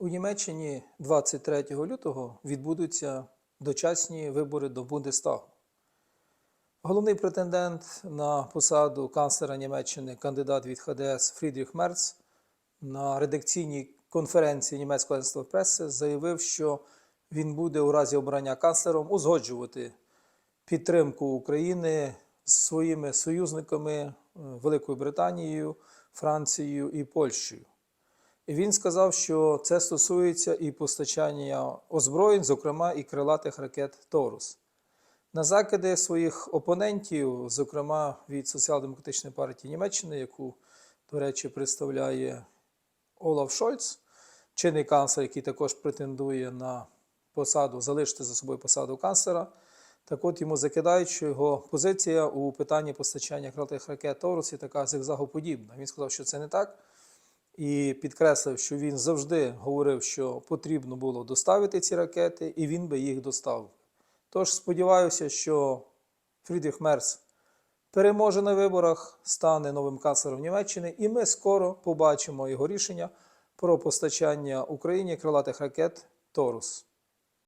У Німеччині 23 лютого відбудуться дочасні вибори до Бундестагу. Головний претендент на посаду канцлера Німеччини, кандидат від ХДС Фрідріх Мерц, на редакційній конференції німецького агентства преси заявив, що він буде у разі обрання канцлером узгоджувати підтримку України з своїми союзниками е, Великою Британією, Францією і Польщею. І він сказав, що це стосується і постачання озброєнь, зокрема і крилатих ракет Торус. На закиди своїх опонентів, зокрема від Соціал-демократичної партії Німеччини, яку, до речі, представляє Олаф Шольц, чинний канцлер, який також претендує на посаду, залишити за собою посаду канцлера. Так от йому закидають, що його позиція у питанні постачання крилатих ракет Торус є така зигзагоподібна. Він сказав, що це не так і підкреслив, що він завжди говорив, що потрібно було доставити ці ракети, і він би їх доставив. Тож сподіваюся, що Фрідріх Мерц переможе на виборах, стане новим канцлером Німеччини, і ми скоро побачимо його рішення про постачання Україні крилатих ракет Торус.